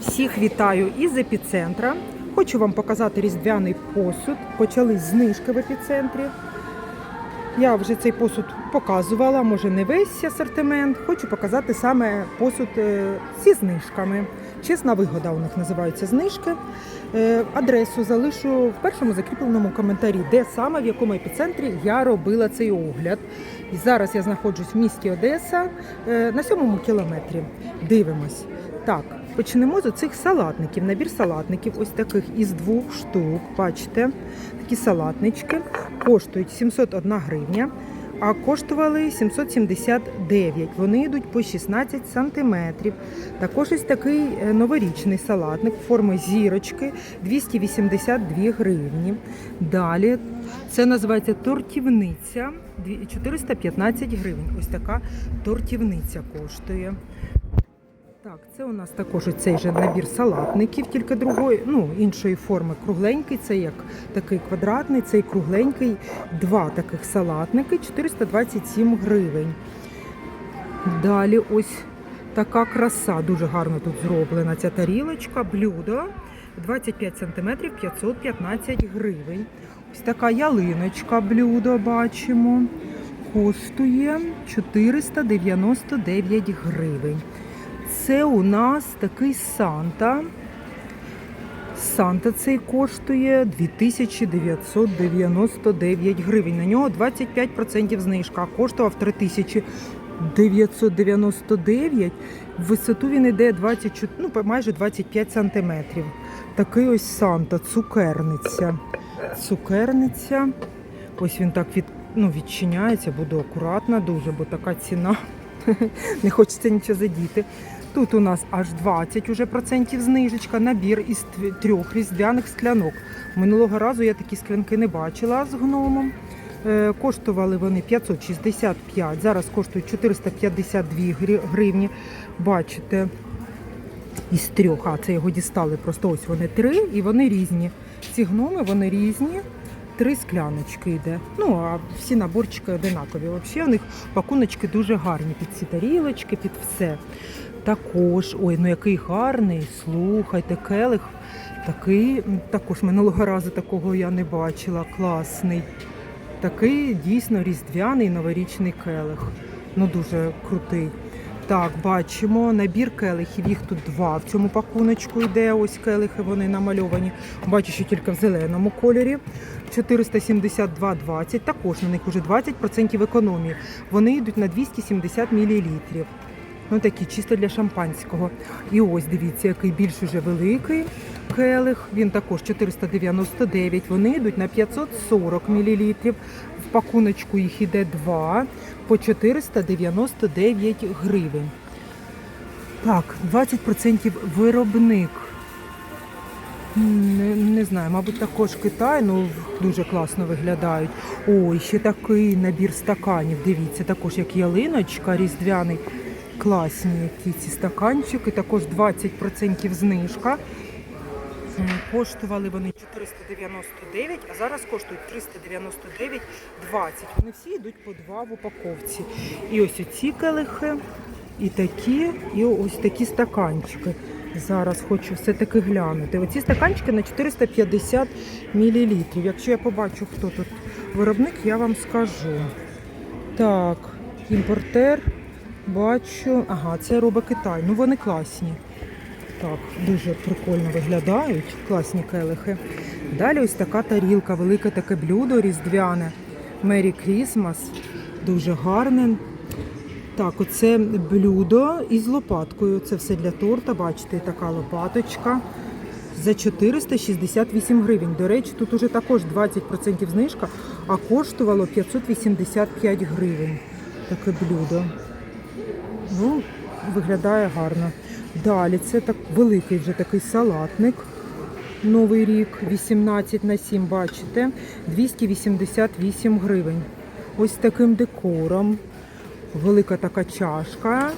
Всіх вітаю із епіцентра. Хочу вам показати різдвяний посуд. Почали знижки в епіцентрі. Я вже цей посуд показувала, може не весь асортимент. Хочу показати саме посуд е, зі знижками. Чесна вигода у них називаються знижки. Е, Адресу залишу в першому закріпленому коментарі, де саме в якому епіцентрі я робила цей огляд. І зараз я знаходжусь в місті Одеса е, на сьомому кілометрі. Дивимось. Так, почнемо з оцих салатників. Набір салатників, ось таких із двох штук. Бачите, такі салатнички коштують 701 гривня, а коштували 779. Вони йдуть по 16 сантиметрів. Також ось такий е, новорічний салатник форми зірочки 282 гривні. Далі це називається тортівниця 415 гривень. Ось така тортівниця коштує. Так, це у нас також цей же набір салатників, тільки другої, ну, іншої форми. Кругленький, це як такий квадратний, цей кругленький. Два таких салатники 427 гривень. Далі ось така краса, дуже гарно тут зроблена ця тарілочка, блюдо 25 см 515 гривень. Ось така ялиночка блюдо бачимо. Коштує 499 гривень. Це у нас такий Санта. Санта цей коштує 2999 гривень. На нього 25% знижка, а коштував 3999. В висоту він йде 24, ну, майже 25 сантиметрів. Такий ось Санта, цукерниця. Цукерниця. Ось він так від, ну, відчиняється, буду акуратна дуже, бо така ціна. Не хочеться нічого задіти. Тут у нас аж 20 уже процентів знижечка, набір із трьох різдвяних склянок. Минулого разу я такі склянки не бачила з гномом. Е, Коштували вони 565, зараз коштують 452 гривні. Бачите, із трьох, а це його дістали. Просто ось вони три і вони різні. Ці гноми вони різні. Три скляночки йде. Ну, а всі наборчики одинакові. Взагалі у них пакуночки дуже гарні під ці тарілочки, під все. Також, ой, ну який гарний, слухайте, келих. Такий, також минулого разу такого я не бачила. Класний. Такий дійсно різдвяний новорічний келих. Ну дуже крутий. Так, бачимо набір келихів. Їх тут два в цьому пакуночку йде. Ось келихи, вони намальовані. Бачу, що тільки в зеленому кольорі. 472,20. Також на них уже 20% економії. Вони йдуть на 270 мл. Ну такі чисто для шампанського. І ось дивіться, який більш уже великий келих. Він також 499. Вони йдуть на 540 мл. В пакуночку їх іде два по 499 гривень. Так, 20% виробник. Не, не знаю, мабуть, також Китай, ну дуже класно виглядають. Ой, ще такий набір стаканів. Дивіться, також як ялиночка, різдвяний. Класні які ці стаканчики, також 20% знижка. Коштували вони 499, а зараз коштують 399,20. Вони всі йдуть по два в упаковці. І ось оці келихи, і такі, і ось такі стаканчики. Зараз хочу все-таки глянути. Оці стаканчики на 450 мл. Якщо я побачу, хто тут виробник, я вам скажу. Так, імпортер. Бачу. Ага, це робить Китай. Ну вони класні. Так, дуже прикольно виглядають. Класні келихи. Далі ось така тарілка, велике таке блюдо різдвяне. Мері Крісмас. Дуже гарне. Так, оце блюдо із лопаткою. Це все для торта. Бачите, така лопаточка. За 468 гривень. До речі, тут уже також 20% знижка, а коштувало 585 гривень. Таке блюдо. Ну, виглядає гарно. Далі це так великий вже такий салатник. Новий рік 18 на 7, бачите, 288 гривень. Ось таким декором. Велика така чашка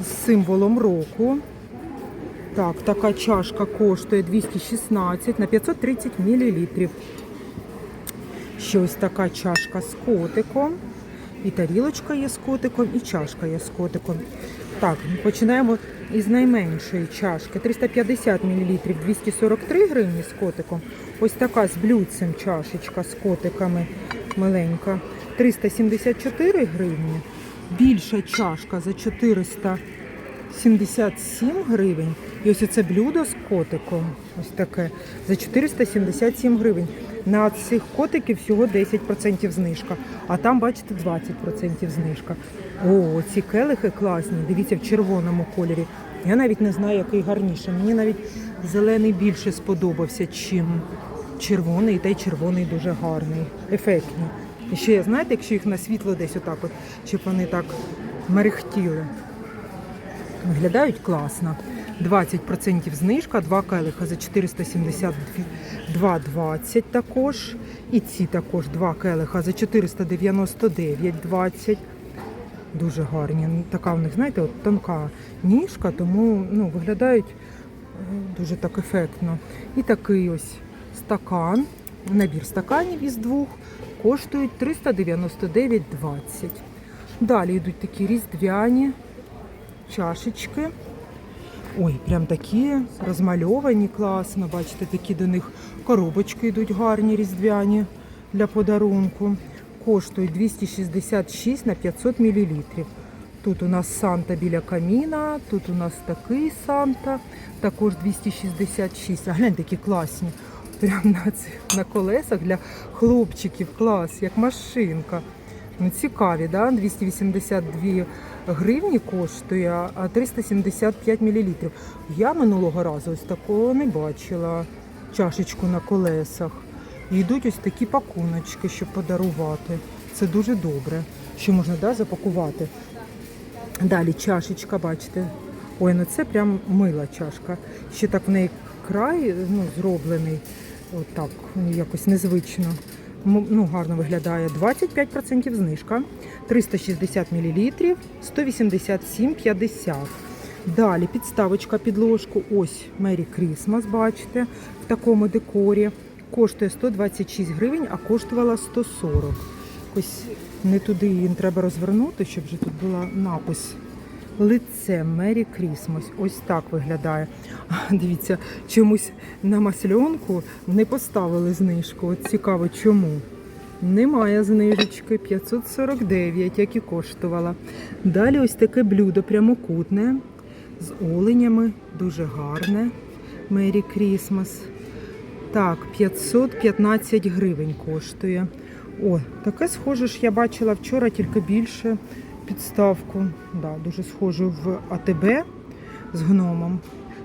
з символом року. Так, така чашка коштує 216 на 530 мл. Ще ось така чашка з котиком. І тарілочка є з котиком, і чашка є з котиком. Так, починаємо із найменшої чашки 350 мл 243 гривні з котиком. Ось така з блюдцем чашечка з котиками маленька 374 гривні. Більша чашка за 477 гривень. І ось це блюдо з котиком. Ось таке. За 477 гривень. На цих котиків всього 10% знижка. А там, бачите, 20% знижка. О, ці келихи класні. Дивіться, в червоному кольорі. Я навіть не знаю, який гарніше. Мені навіть зелений більше сподобався, чим червоний. Та й червоний дуже гарний, ефектний. І ще, знаєте, якщо їх на світло десь отак, от, щоб вони так мерехтіли. Виглядають класно. 20% знижка, два келиха за 472,20 також. І ці також два келиха за 499,20. Дуже гарні. Ну, Така в них, знаєте, от тонка ніжка, тому ну, виглядають е, дуже так ефектно. І такий ось стакан, набір стаканів із двох, коштують 399,20. Далі йдуть такі різдвяні чашечки. Ой, прям такі розмальовані класно. Бачите, такі до них коробочки йдуть гарні різдвяні для подарунку. Коштують 266 на 500 мл. Тут у нас Санта біля каміна, тут у нас такий Санта, також 266. А гляньте, які класні. Прям на, цих, на колесах для хлопчиків. Клас, як машинка. Ну, цікаві, да? 282 гривні коштує, 375 мл. Я минулого разу ось такого не бачила. Чашечку на колесах. І йдуть ось такі пакуночки, щоб подарувати. Це дуже добре, що можна да, запакувати. Далі чашечка, бачите. Ой, ну це прям мила чашка. Ще так в неї край ну, зроблений. Отак, якось незвично. Ну, гарно виглядає. 25% знижка. 360 мл, 187,50. Далі підставочка під ложку. Ось Мері Крісмас, бачите, в такому декорі. Коштує 126 гривень, а коштувала 140. Ось не туди її треба розвернути, щоб вже тут була напис. Лице Мері Крісмас. Ось так виглядає. Дивіться, чомусь на масльонку не поставили знижку. От цікаво, чому. Немає знижечки 549, як і коштувала. Далі ось таке блюдо прямокутне з оленями, дуже гарне. Мері Крісмас. Так, 515 гривень коштує. О, таке схоже ж я бачила вчора, тільки більше підставку. Да, дуже схожу в АТБ з гномом.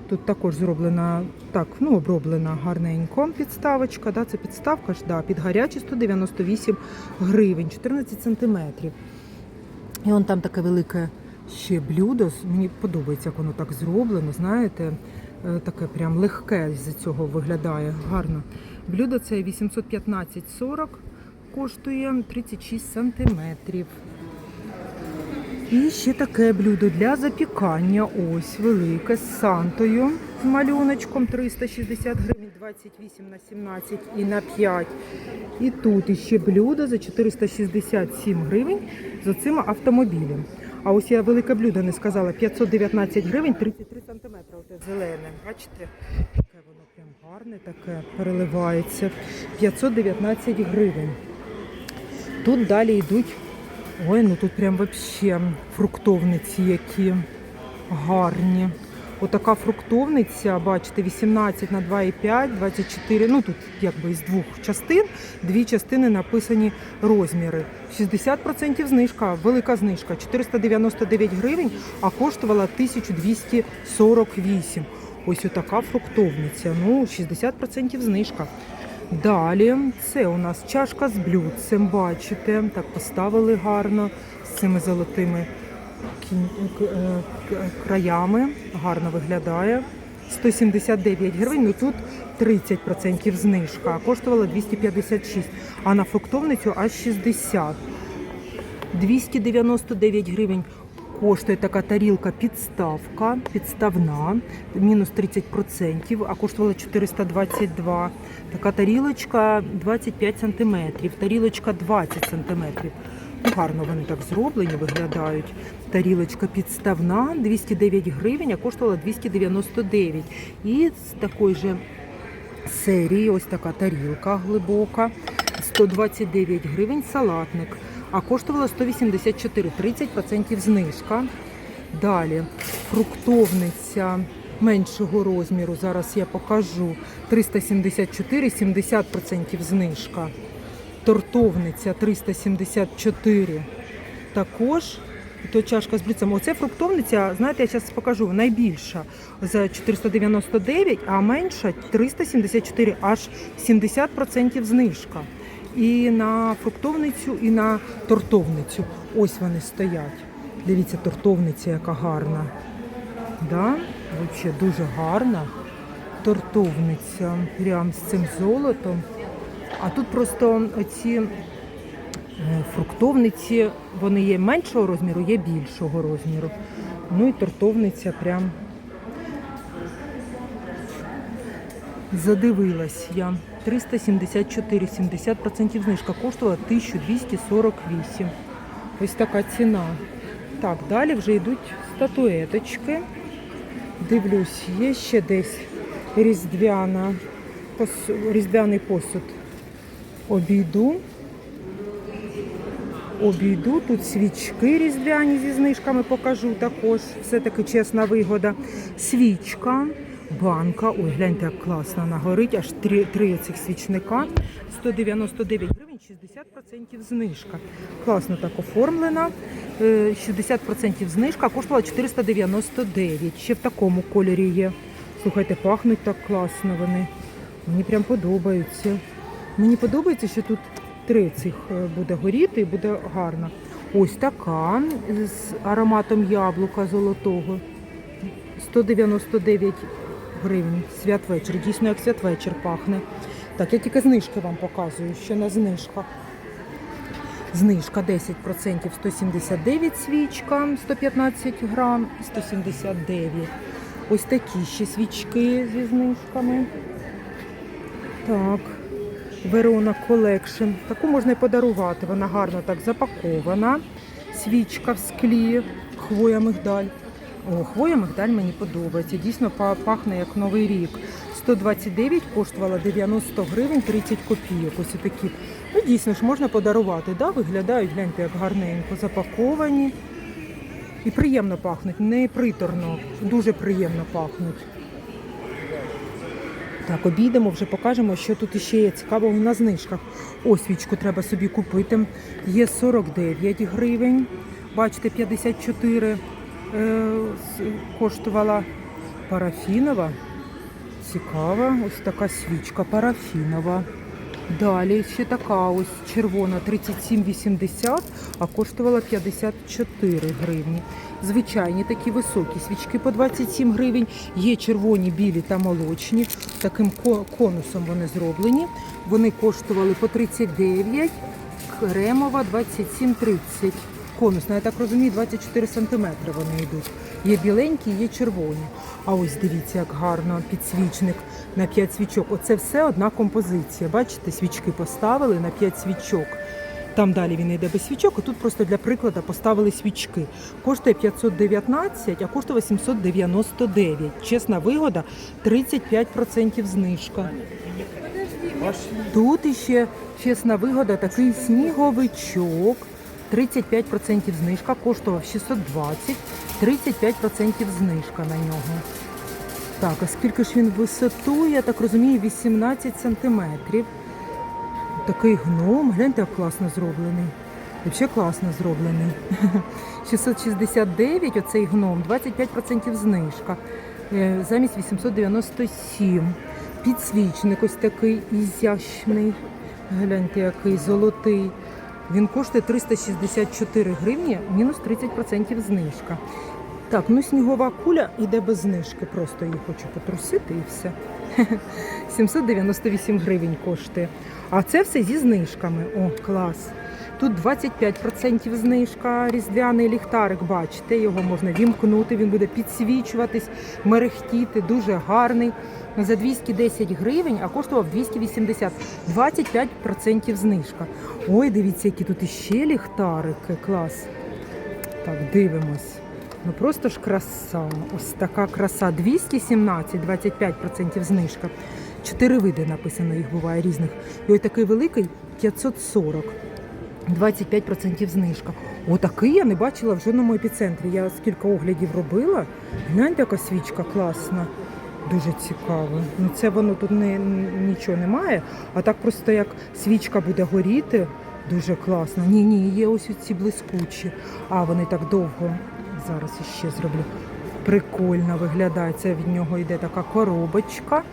Тут також зроблена, так, ну, оброблена гарненько підставочка. Да, це підставка ж, да, під гарячі 198 гривень, 14 сантиметрів. І он там таке велике ще блюдо. Мені подобається, як воно так зроблено, знаєте, е, таке прям легке з цього виглядає. Гарно. Блюдо це 815,40, коштує 36 сантиметрів. І ще таке блюдо для запікання. Ось велике з сантою з малюночком 360 гривень, 28 на 17 і на 5. І тут іще блюдо за 467 гривень з оцим автомобілем. А ось я велике блюдо не сказала. 519 гривень, 33 сантиметри. Оте зелене. Бачите? Таке воно прям гарне, таке переливається. 519 гривень. Тут далі йдуть Ой, ну тут прям вообще фруктовниці які гарні. Отака фруктовниця, бачите, 18 на 2,5, 24, ну тут якби із двох частин, дві частини написані розміри. 60% знижка, велика знижка, 499 гривень, а коштувала 1248. Ось отака фруктовниця, ну 60% знижка. Далі це у нас чашка з блюдцем, бачите, так поставили гарно з цими золотими е, краями. Гарно виглядає. 179 гривень, ну тут 30% знижка, коштувала 256, а на фруктовницю аж 60. 299 гривень коштує така тарілка підставка, підставна, мінус 30%, а коштувала 422. Така тарілочка 25 сантиметрів, тарілочка 20 сантиметрів. Ну, гарно вони так зроблені, виглядають. Тарілочка підставна 209 гривень, а коштувала 299. І з такої же серії ось така тарілка глибока. 129 гривень салатник, а коштувала 184, 30% знижка. Далі фруктовниця меншого розміру, зараз я покажу. 374, 70% знижка. Тортовниця 374. Також то чашка з блюдцем. Оце фруктовниця, знаєте, я зараз покажу, найбільша за 499, а менша 374, аж 70% знижка. І на фруктовницю, і на тортовницю. Ось вони стоять. Дивіться, тортовниця, яка гарна. Да? Взагалі дуже гарна. Тортовниця прям з цим золотом. А тут просто оці е, фруктовниці, вони є меншого розміру, є більшого розміру. Ну і тортовниця прям задивилась я. 374, 70% знижка коштувала 1248. Ось така ціна. Так, далі вже йдуть статуеточки. Дивлюсь, є ще десь різдвяна, різдвяний посуд. Обійду. Обійду. Тут свічки різдвяні зі знижками покажу також. Все-таки чесна вигода. Свічка, банка. Ой, гляньте, як класно вона горить. Аж три, три цих свічника. 199 гривень, 60% знижка. Класно так оформлена. Е, 60% знижка, коштувала 499. Ще в такому кольорі є. Слухайте, пахнуть так класно вони. Мені прям подобаються. Мені подобається, що тут три цих е, буде горіти і буде гарно. Ось така з ароматом яблука золотого. 199 гривень. Святвечір. Дійсно, як святвечір пахне. Так, я тільки знижки вам показую, що на знижках. Знижка 10% 179 свічка, 115 грам, 179. Ось такі ще свічки зі знижками. Так, Верона Колекшн. Таку можна і подарувати. Вона гарно так запакована. Свічка в склі, хвоя мигдаль. Хвоя мигдаль мені подобається. Дійсно пахне як новий рік. 129 коштувала 90 гривень 30 копійок. Ось такі. Ну, дійсно ж можна подарувати. Да? Виглядають, гляньте, як гарненько запаковані. І приємно пахнуть, не приторно, дуже приємно пахнуть. Так, обійдемо, вже покажемо, що тут іще є цікавого на знижках. Ось свічку треба собі купити. Є 49 гривень. Бачите, 54 е, с- коштувала парафінова. Цікава, ось така свічка парафінова. Далі ще така ось червона 37,80, а коштувала 54 гривні. Звичайні такі високі свічки по 27 гривень. Є червоні, білі та молочні. Таким конусом вони зроблені. Вони коштували по 39, кремова 27,30. Конусна, я так розумію, 24 сантиметри вони йдуть. Є біленькі, є червоні. А ось дивіться, як гарно підсвічник на 5 свічок. Оце все одна композиція. Бачите, свічки поставили на 5 свічок. Там далі він йде без свічок, а тут просто для прикладу поставили свічки. Коштує 519, а коштує 799. Чесна вигода 35% знижка. Тут іще чесна вигода, такий сніговичок. 35% знижка, коштував 620, 35% знижка на нього. Так, а скільки ж він висоту, я так розумію, 18 сантиметрів. Такий гном, гляньте, як класно зроблений. Взагалі класно зроблений. 669, оцей гном, 25% знижка. Е, Замість 897. Підсвічник ось такий ізящний. Гляньте, який золотий. Він коштує 364 гривні, мінус 30% знижка. Так, ну снігова куля йде без знижки. Просто її хочу потрусити і все. 798 гривень коштує. А це все зі знижками. О, клас. Тут 25% знижка, різдвяний ліхтарик, бачите, його можна вімкнути, він буде підсвічуватись, мерехтіти, дуже гарний. За 210 гривень, а коштував 280. 25% знижка. Ой, дивіться, які тут іще ліхтарики, клас. Так, дивимось. Ну просто ж краса. Ось така краса. 217, 25% знижка. Чотири види написано, їх буває різних. І ось такий великий 540. 25% знижка. Отакий я не бачила в жодному епіцентрі. Я скільки оглядів робила. Гляньте, яка свічка класна. Дуже цікаво. Ну це воно тут не, нічого немає, а так просто як свічка буде горіти, дуже класно. Ні, ні, є ось ці блискучі. А вони так довго. Зараз іще зроблю. Прикольно виглядає. Це від нього йде така коробочка.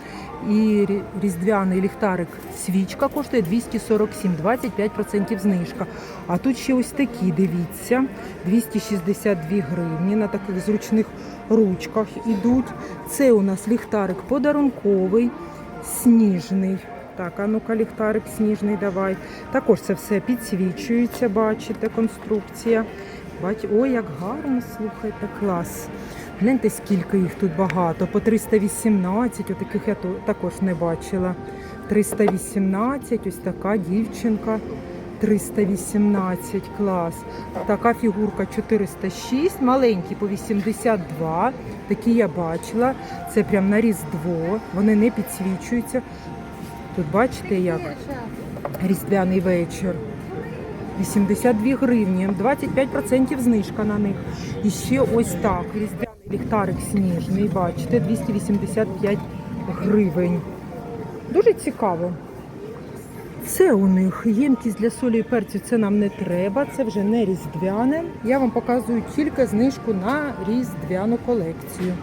І різдвяний ліхтарик свічка коштує 247, 25% знижка. А тут ще ось такі, дивіться, 262 гривні на таких зручних ручках ідуть. Це у нас ліхтарик подарунковий, сніжний. Так, а ну-ка, ліхтарик сніжний давай. Також це все підсвічується, бачите, конструкція. Бач, ой, як гарно, слухайте, клас. Гляньте, скільки їх тут багато. По 318, отаких я також не бачила. 318, ось така дівчинка. 318, клас. Така фігурка 406, маленькі по 82. Такі я бачила. Це прям на Різдво. Вони не підсвічуються. Тут бачите, як різдвяний вечір. 82 гривні, 25% знижка на них. І ще ось так. Різдвяний ліхтарик сніжний, бачите, 285 гривень. Дуже цікаво. Це у них ємкість для солі і перцю, це нам не треба, це вже не різдвяне. Я вам показую тільки знижку на різдвяну колекцію.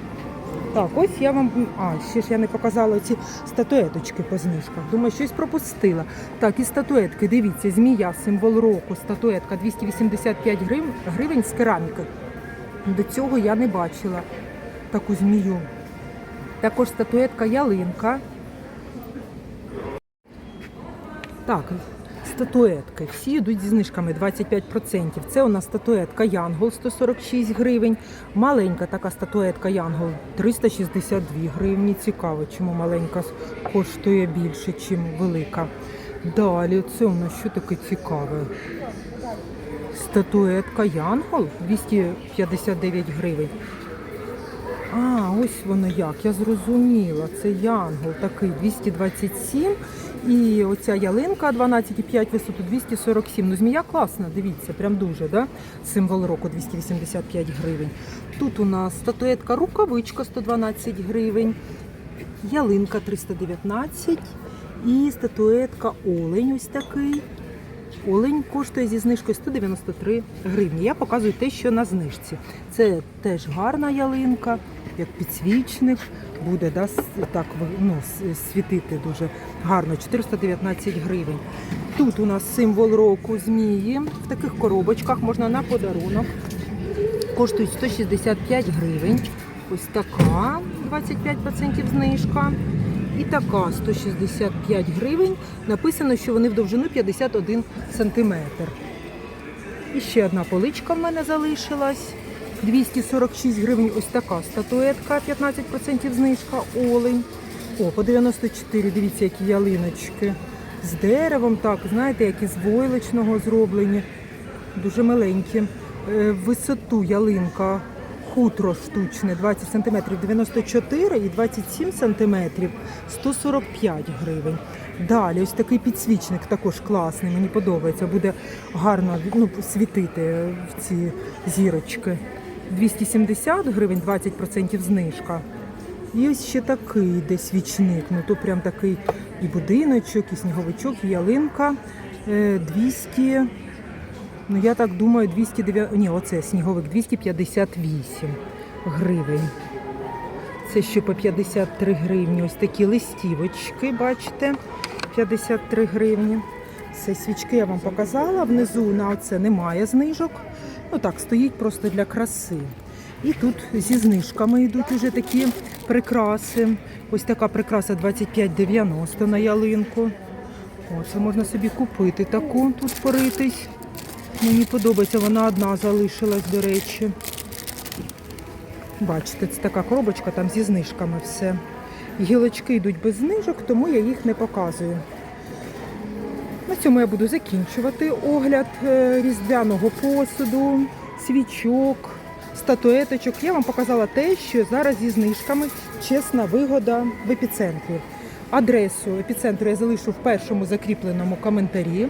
Так, ось я вам. А, ще ж я не показала ці статуеточки по знижках. Думаю, щось пропустила. Так, і статуетки, дивіться, змія, символ року, статуетка 285 гривень, з кераміки. До цього я не бачила таку змію. Також статуетка ялинка. Так, статуетки. Всі йдуть знижками 25%. Це у нас статуетка Янгол 146 гривень. Маленька така статуетка Янгол 362 гривні. Цікаво, чому маленька коштує більше, ніж велика. Далі, це у нас що таке цікаве? Статуетка Янгол 259 гривень. А, ось воно як, я зрозуміла. Це янгол такий 227. І оця ялинка 12,5 висоту 247. Ну, змія класна, дивіться, прям дуже, да? Символ року 285 гривень. Тут у нас статуетка рукавичка 112 гривень, ялинка 319 і статуетка олень ось такий. Олень коштує зі знижкою 193 гривні. Я показую те, що на знижці. Це теж гарна ялинка, як підсвічник, буде да, так ну, світити дуже гарно. 419 гривень. Тут у нас символ року змії. В таких коробочках можна на подарунок. Коштують 165 гривень. Ось така 25% знижка. І така 165 гривень. Написано, що вони в довжину 51 сантиметр. І ще одна поличка в мене залишилась. 246 гривень ось така статуетка, 15% знижка, олень. О, по 94, дивіться, які ялиночки. З деревом, так, знаєте, які з войлочного зроблені. Дуже маленькі. Е, Висоту ялинка хутро штучне 20 см 94 і 27 см 145 гривень. Далі ось такий підсвічник також класний, мені подобається. Буде гарно ну, світити в ці зірочки. 270 гривень, 20% знижка. І ось ще такий де свічник. Ну то прям такий і будиночок, і сніговичок, і ялинка. Е, 200, ну я так думаю, 209, ні, оце сніговик 258 гривень. Це ще по 53 гривні. Ось такі листівочки, бачите, 53 гривні. Це свічки я вам показала. Внизу на це немає знижок. Ну так, стоїть просто для краси. І тут зі знижками йдуть уже такі прикраси. Ось така прикраса 25,90 на ялинку. О, це можна собі купити таку, тут поритись. Мені подобається, вона одна залишилась, до речі. Бачите, це така коробочка там зі знижками все. Гілочки йдуть без знижок, тому я їх не показую. На цьому я буду закінчувати огляд е, різдвяного посуду, свічок, статуеточок. Я вам показала те, що зараз зі знижками чесна вигода в епіцентрі. Адресу епіцентру я залишу в першому закріпленому коментарі.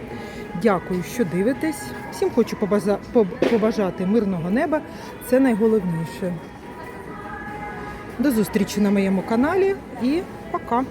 Дякую, що дивитесь. Всім хочу побажати мирного неба. Це найголовніше. До зустрічі на моєму каналі і пока!